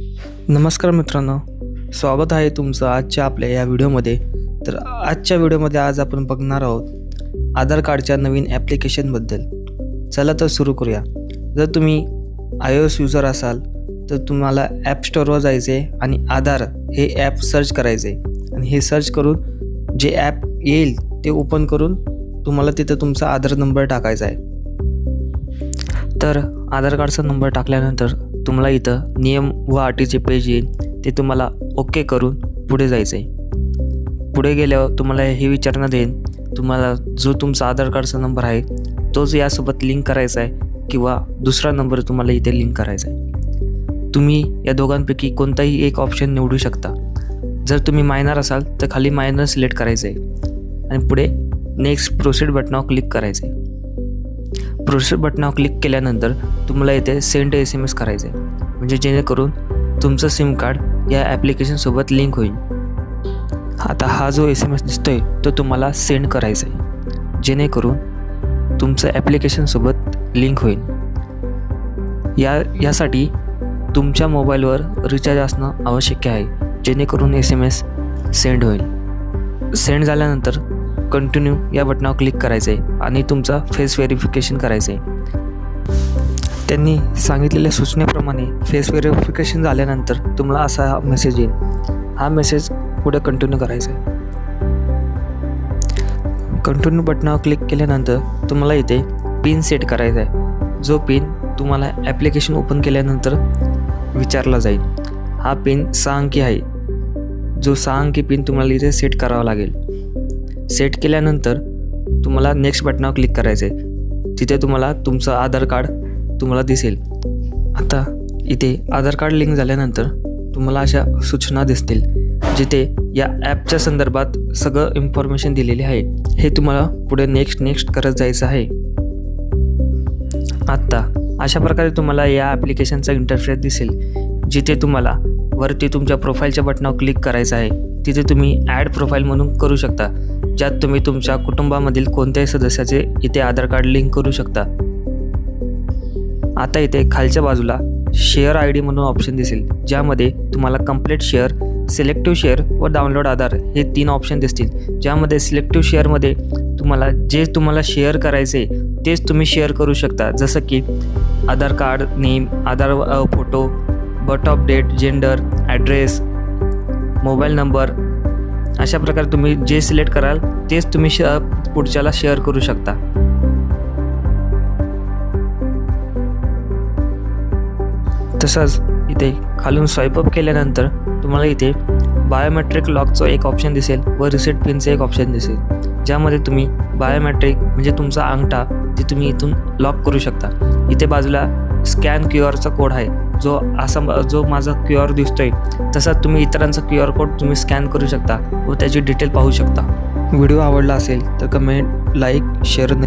नमस्कार मित्रांनो स्वागत आहे तुमचं आजच्या आपल्या या व्हिडिओमध्ये. तर आजच्या व्हिडिओमध्ये आज आपण बघणार आहोत आधार कार्डच्या नवीन ॲप्लिकेशनबद्दल. चला तर सुरू करूया. जर तुम्ही आय ओ एस युजर असाल तर तुम्हाला ॲप स्टोअरवर जायचे आहे आणि आधार हे ॲप सर्च करायचे आणि हे सर्च करून जे ॲप येईल ते ओपन करून तुम्हाला तिथं तुमचा आधार नंबर टाकायचा आहे. तर आधार कार्डचा नंबर टाकल्यानंतर तुम्हाला इथं नियम व अटीचे पेज येईल ते तुम्हाला ओके करून पुढे जायचं आहे पुढे गेल्यावर तुम्हाला हे विचारण्यात येईल तुम्हाला जो तुमचा आधार कार्डचा नंबर आहे तोच यासोबत लिंक करायचा आहे किंवा दुसरा नंबर तुम्हाला इथे लिंक करायचा आहे. तुम्ही या दोघांपैकी कोणताही एक ऑप्शन निवडू शकता. जर तुम्ही मायनर असाल तर खाली मायनर सिलेक्ट करायचं आहे आणि पुढे नेक्स्ट प्रोसिड बटनावर क्लिक करायचं आहे प्रोसेस बटनावर क्लिक केल्यानंतर तुम्हाला येथे सेंड एस एम एस करायचं आहे म्हणजे जेणेकरून तुमचं सिम कार्ड या ॲप्लिकेशनसोबत लिंक होईल. आता हा जो एस एम एस दिसतोय तो तुम्हाला सेंड करायचा आहे जेणेकरून तुमचं ॲप्लिकेशनसोबत लिंक होईल. या यासाठी तुमच्या मोबाईलवर रिचार्ज असणं आवश्यक आहे जेणेकरून एस एम एस सेंड होईल. सेंड झाल्यानंतर कंटिन्यू या बटनावर क्लिक करायचं आहे आणि तुमचा फेस व्हेरिफिकेशन करायचं आहे त्यांनी सांगितलेल्या सूचनेप्रमाणे फेस व्हेरिफिकेशन झाल्यानंतर तुम्हाला असा हा मेसेज येईल. हा मेसेज पुढे कंटिन्यू करायचा आहे कंटिन्यू बटनावर क्लिक केल्यानंतर तुम्हाला इथे पिन सेट करायचा आहे जो पिन तुम्हाला ॲप्लिकेशन ओपन केल्यानंतर विचारला जाईल. हा पिन सहा अंकी आहे. जो सहा अंकी पिन तुम्हाला इथे सेट करावा लागेल. सेट केल्यानंतर तुम्हाला नेक्स्ट बटनावर क्लिक करायचं आहे तिथे तुम्हाला तुमचं आधार कार्ड तुम्हाला दिसेल. आता इथे आधार कार्ड लिंक झाल्यानंतर तुम्हाला अशा सूचना दिसतील जिथे या ॲपच्या संदर्भात सगळं इन्फॉर्मेशन दिलेली आहे. हे तुम्हाला पुढे नेक्स्ट नेक्स्ट करत जायचं आहे. आत्ता अशा प्रकारे तुम्हाला या ॲप्लिकेशनचा इंटरफेस दिसेल जिथे तुम्हाला वरती तुमच्या प्रोफाईलच्या बटनावर क्लिक करायचं आहे. तिथे तुम्ही ॲड प्रोफाईल म्हणून करू शकता ज्यात तुम्ही तुमच्या कुटुंबामधील कोणत्याही सदस्याचे इथे आधार कार्ड लिंक करू शकता. आता इथे खालच्या बाजूला शेअर आय डी म्हणून ऑप्शन दिसेल ज्यामध्ये तुम्हाला कंप्लीट शेअर सिलेक्टिव्ह शेअर व डाउनलोड आधार हे तीन ऑप्शन दिसतील. ज्यामध्ये सिलेक्टिव्ह शेअरमध्ये तुम्हाला जे तुम्हाला शेअर करायचे तेच तुम्ही शेअर करू शकता. जसं की Aadhaar card name Aadhaar photo birth of date gender address mobile number अशा प्रकारे तुम्ही जे सिलेक्ट कराल तेच तुम्ही श पुढच्याला शेअर करू शकता. तसंच इथे खालून स्वाईपअप केल्यानंतर तुम्हाला इथे बायोमेट्रिक लॉकचं एक ऑप्शन दिसेल व रिसेट पिनचं एक ऑप्शन दिसेल. ज्यामध्ये तुम्ही बायोमेट्रिक म्हणजे तुमचा अंगठा ते तुम्ही इथून लॉक करू शकता. इथे बाजूला स्कॅन क्यू आरचा कोड आहे. जो असा जो माझा क्यू आर दिसतोय तसा तुम्ही इतरांचा क्यू आर कोड तुम्ही स्कॅन करू शकता व त्याची डिटेल पाहू शकता. व्हिडिओ आवडला असेल तर कमेंट लाईक शेअर